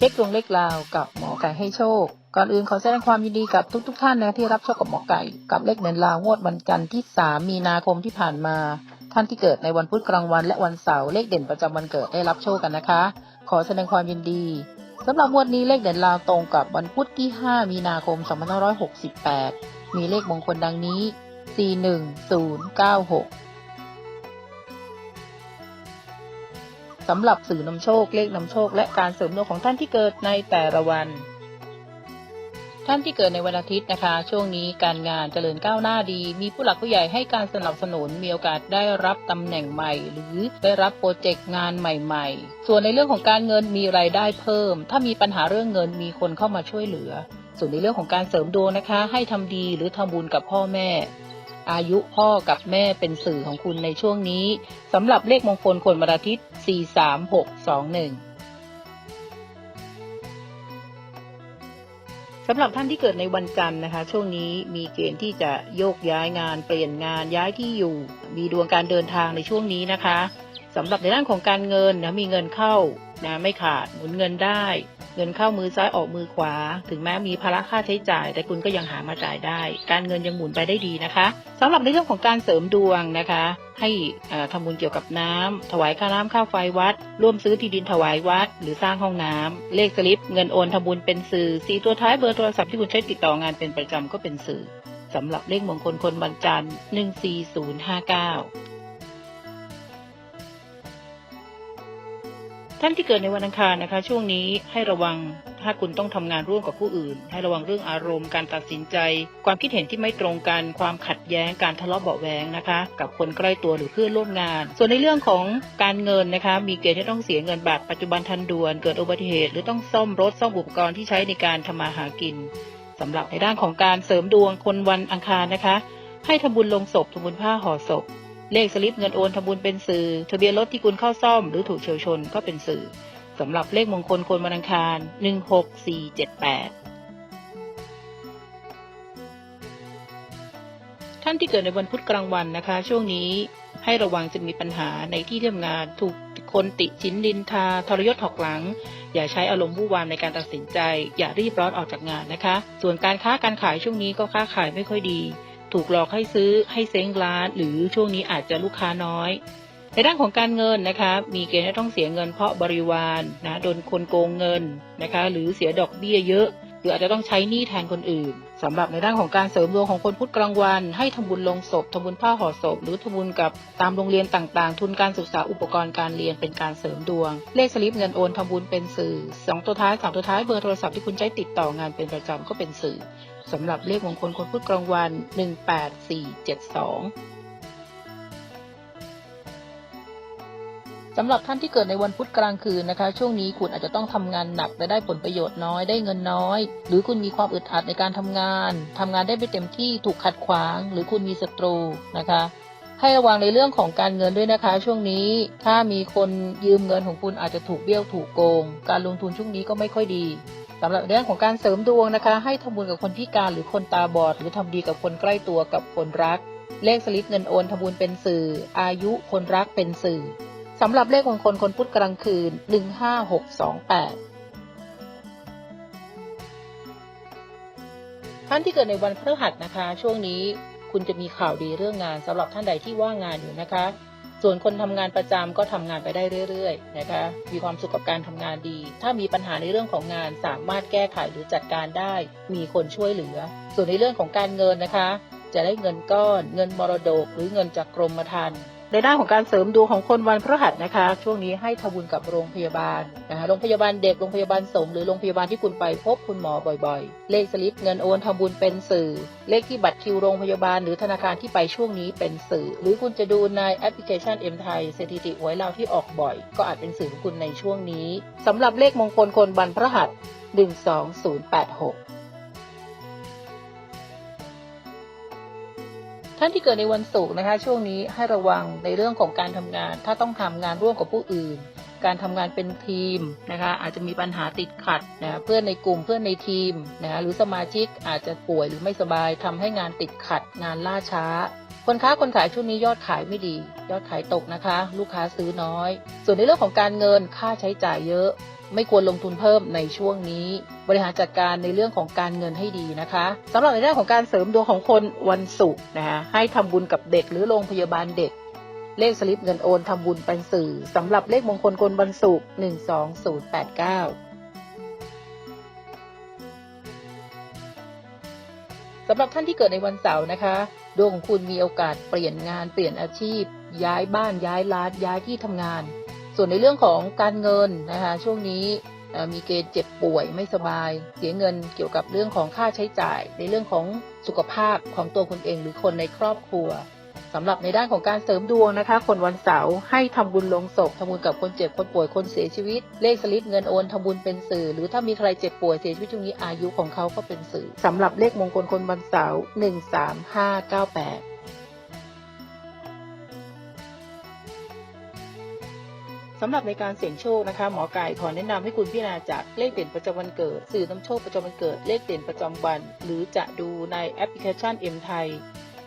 เช็คดวงเลขลาวกับหมอไก่ให้โชค ก่อนอื่นขอแสดงความยินดีกับทุกๆทท่านนะที่รับโชคกับหมอไก่ กับเลขเดินลาวงวดวันจันทร์ที่ 3 มีนาคมที่ผ่านมา ท่านที่เกิดในวันพุธกลางวันและวันเสาร์เลขเด่นประจำวันเกิดได้รับโชคกันนะคะ ขอแสดงความยินดีสำหรับงวดนี้เลขเด่นลาวตรงกับวันพุธที่ 5 มีนาคม 2568 มีเลขมงคลดังนี้ 41096 สำหรับสื่อนำโชคเลขนำโชค และการเสริมดวงของท่านที่เกิดในแต่ละวัน ท่านที่เกิดในวันอาทิตย์นะคะ ช่วงนี้การงานเจริญก้าวหน้าดี มีผู้หลักผู้ใหญ่ให้การสนับสนุนมีโอกาสได้รับตำแหน่งใหม่ หรือได้รับโปรเจกต์งานใหม่ๆ ส่วนในเรื่องของการเงินมีรายได้เพิ่ม ถ้ามีปัญหาเรื่องเงินมีคนเข้ามาช่วยเหลือ ส่วนในเรื่องของการเสริมดวงนะคะ ให้ทำดีหรือทำบุญกับพ่อแม่ อายุพ่อกับแม่เป็นสื่อของคุณในช่วงนี้สำหรับเลขมงคลคนวันอาทิตย์ 43621สำหรับท่านที่เกิดในวันจันทร์นะคะ ช่วงนี้มีเกณฑ์ที่จะโยกย้ายงานเปลี่ยนงานย้ายที่อยู่ มีดวงการเดินทางในช่วงนี้นะคะสำหรับในด้านของการเงินนะมีเงินเข้านะไม่ขาดหมุนเงินได้ เงินเข้ามือซ้ายออกมือขวา ถึงแม้มีภาระค่าใช้จ่าย แต่คุณก็ยังหามาจ่ายได้ การเงินยังหมุนไปได้ดีนะคะสำหรับในเรื่องของการเสริมดวงนะคะ ให้เอ่อทำบุญเกี่ยวกับน้ำถวายค่าน้ำค่าไฟวัด ร่วมซื้อที่ดินถวายวัด หรือสร้างห้องน้ำเลขสลิป เงินโอนทำบุญเป็นสื่อสีตัวท้ายเบอร์โทรศัพท์ที่คุณใช้ติดต่องานเป็นประจำก็เป็นสื่อสำหรับเลขมงคลคนวันจันทร์14059 ท่านที่เกิดในวันอังคารนะคะ ช่วงนี้ให้ระวังถ้าคุณต้องทำงานร่วมกับผู้อื่น ให้ระวังเรื่องอารมณ์ การตัดสินใจ ความคิดเห็นที่ไม่ตรงกัน ความขัดแย้ง การทะเลาะเบาแวงนะคะ กับคนใกล้ตัวหรือเพื่อนร่วมงาน ส่วนในเรื่องของการเงินนะคะ มีเกณฑ์ที่ต้องเสียเงินแบบปัจจุบันทันด่วน เกิดอุบัติเหตุ หรือต้องซ่อมรถซ่อมอุปกรณ์ที่ใช้ในการทำมาหากินสำหรับในด้านของการเสริมดวงคนวันอังคารนะคะ ให้ทำบุญลงศพทำบุญผ้าห่อศพ เลขสลิปเงินโอนทำบุญเป็นสื่อ ทะเบียนรถที่คุณเข้าซ่อมหรือถูกเฉียวชนก็เป็นสื่อสำหรับเลขมงคลคนวันอังคาร 16478 ท่านที่เกิดในวันพุธกลางวันนะคะ ช่วงนี้ให้ระวังจะมีปัญหาในที่ทำงานถูกคนติชินดินทาทรยศหอกหลัง อย่าใช้อารมณ์วู่วามในการตัดสินใจ อย่ารีบร้อนออกจากงานนะคะ ส่วนการค้าการขายช่วงนี้ก็ค้าขายไม่ค่อยดี ถูกหลอกให้ซื้อให้เซ้งร้าน หรือช่วงนี้อาจจะลูกค้าน้อย ในด้านของการเงินนะคะมีเกณฑ์ที่ต้องเสียเงินเพราะบริวารนะโดนคนโกงเงินนะคะหรือเสียดอกเบี้ยเยอะ หรืออาจจะต้องใช้หนี้แทนคนอื่นสำหรับในด้านของการเสริมดวงของคนพุธกลางวัน ให้ทำบุญลงศพทำบุญผ้าห่อศพ หรือทำบุญกับตามโรงเรียนต่างๆ ทุนการศึกษาอุปกรณ์การเรียนเป็นการเสริมดวง เลขสลิปเงินโอนทำบุญเป็นสื่อสองตัวท้ายสามตัวท้ายเบอร์โทรศัพท์ที่คุณใช้ติดต่องานเป็นประจำก็เป็นสื่อ สำหรับเลขมงคลคนพุธกลางวัน 18472สำหรับท่านที่เกิดในวันพุธกลางคืนนะคะ ช่วงนี้คุณอาจจะต้องทำงานหนักและได้ผลประโยชน์น้อยได้เงินน้อย หรือคุณมีความอึดอัดในการทำงานทำงานได้ไม่เต็มที่ถูกขัดขวาง หรือคุณมีศัตรูนะคะ ให้ระวังในเรื่องของการเงินด้วยนะคะ ช่วงนี้ถ้ามีคนยืมเงินของคุณอาจจะถูกเบี้ยวถูกโกง การลงทุนช่วงนี้ก็ไม่ค่อยดี สำหรับเรื่องของการเสริมดวงนะคะ ให้ทำบุญกับคนพิการหรือคนตาบอด หรือทำดีกับคนใกล้ตัวกับคนรัก เลขสลิปเงินโอนทำบุญเป็นสื่อ อายุคนรักเป็นสื่อสำหรับเลขมงคลคนพุธกลางคืน 15628ท่านที่เกิดในวันพฤหัสนะคะ ช่วงนี้คุณจะมีข่าวดีเรื่องงานสำหรับท่านใดที่ว่างงานอยู่นะคะ ส่วนคนทำงานประจำก็ทำงานไปได้เรื่อยๆนะคะ มีความสุขกับการทำงานดี ถ้ามีปัญหาในเรื่องของงานสามารถแก้ไขหรือจัดการได้ มีคนช่วยเหลือ ส่วนในเรื่องของการเงินนะคะ จะได้เงินก้อน เงินมรดก หรือเงินจากกรมธรรม์ ในด้านของการเสริมดวงของคนวันพฤหัสนะคะ ช่วงนี้ให้ทบุญกับโรงพยาบาลนะคะโรงพยาบาลเด็กโรงพยาบาลสงหรือโรงพยาบาลที่คุณไปพบคุณหมอบ่อยๆ เลขสลิปเงินโอนทำบุญเป็นสื่อ เลขที่บัตรคิวโรงพยาบาลหรือธนาคารที่ไปช่วงนี้เป็นสื่อ หรือคุณจะดูในแอปพลิเคชันเอ็มไทยสถิติหวยเราที่ออกบ่อย ก็อาจเป็นสื่อของคุณในช่วงนี้สำหรับเลขมงคลคนวันพฤหัส 12086 ท่านที่เกิดในวันศุกร์นะคะ ช่วงนี้ให้ระวังในเรื่องของการทำงาน ถ้าต้องทำงานร่วมกับผู้อื่น การทำงานเป็นทีมนะคะ อาจจะมีปัญหาติดขัดนะเพื่อนในกลุ่มเพื่อนในทีมนะหรือสมาชิกอาจจะป่วยหรือไม่สบายทำให้งานติดขัดงานล่าช้า คนค้าคนขายช่วงนี้ยอดขายไม่ดี ยอดขายตกนะคะ ลูกค้าซื้อน้อย ส่วนในเรื่องของการเงินค่าใช้จ่ายเยอะ ไม่ควรลงทุนเพิ่มในช่วงนี้ บริหารจัดการในเรื่องของการเงินให้ดีนะคะสำหรับในเรื่องของการเสริมดวงของคนวันศุกร์นะคะให้ทำบุญกับเด็กหรือโรงพยาบาลเด็ก เลขสลิปเงินโอนทำบุญเป็นสื่อสำหรับเลขมงคลคนวันศุกร์12089สำหรับท่านที่เกิดในวันเสาร์นะคะ ดวงคุณมีโอกาสเปลี่ยนงานเปลี่ยนอาชีพ ย้ายบ้านย้ายร้านย้ายที่ทำงาน ส่วนในเรื่องของการเงินนะคะช่วงนี้มีเกณฑ์เจ็บป่วยไม่สบาย เสียเงินเกี่ยวกับเรื่องของค่าใช้จ่าย ในเรื่องของสุขภาพของตัวคุณเองหรือคนในครอบครัว สำหรับในด้านของการเสริมดวงนะคะ คนวันเสาร์ให้ทำบุญลงศพทำบุญกับคนเจ็บคนป่วยคนเสียชีวิต เลขสลิปเงินโอนทำบุญเป็นสื่อ หรือถ้ามีใครเจ็บป่วยเสียชีวิตช่วงนี้อายุของเขาก็เป็นสื่อสำหรับเลขมงคลคนวันเสาร์หนึ่งสามห้าเก้าแปดสำหรับในการเสี่ยงโชคนะคะหมอไก่ขอแนะนำให้คุณพิจารณาจากเลขเด่นประจำวันเกิด สื่อนำโชคประจำวันเกิด เลขเด่นประจำวัน หรือจะดูในแอปพลิเคชัน M ไทย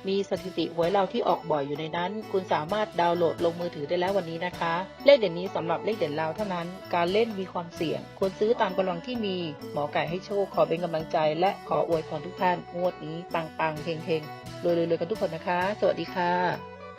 มีสถิติหวยเราที่ออกบ่อยอยู่ในนั้น คุณสามารถดาวน์โหลดลงมือถือได้แล้ววันนี้นะคะ เลขเด่นนี้สำหรับเลขเด่นเราเท่านั้น การเล่นมีความเสี่ยง ควรซื้อตามกำลังที่มี หมอไก่ให้โชค ขอเป็นกำลังใจ และขออวยพรทุกท่าน งวดนี้ปังๆเฮงๆรวยๆกันทุกคนนะคะ สวัสดีค่ะ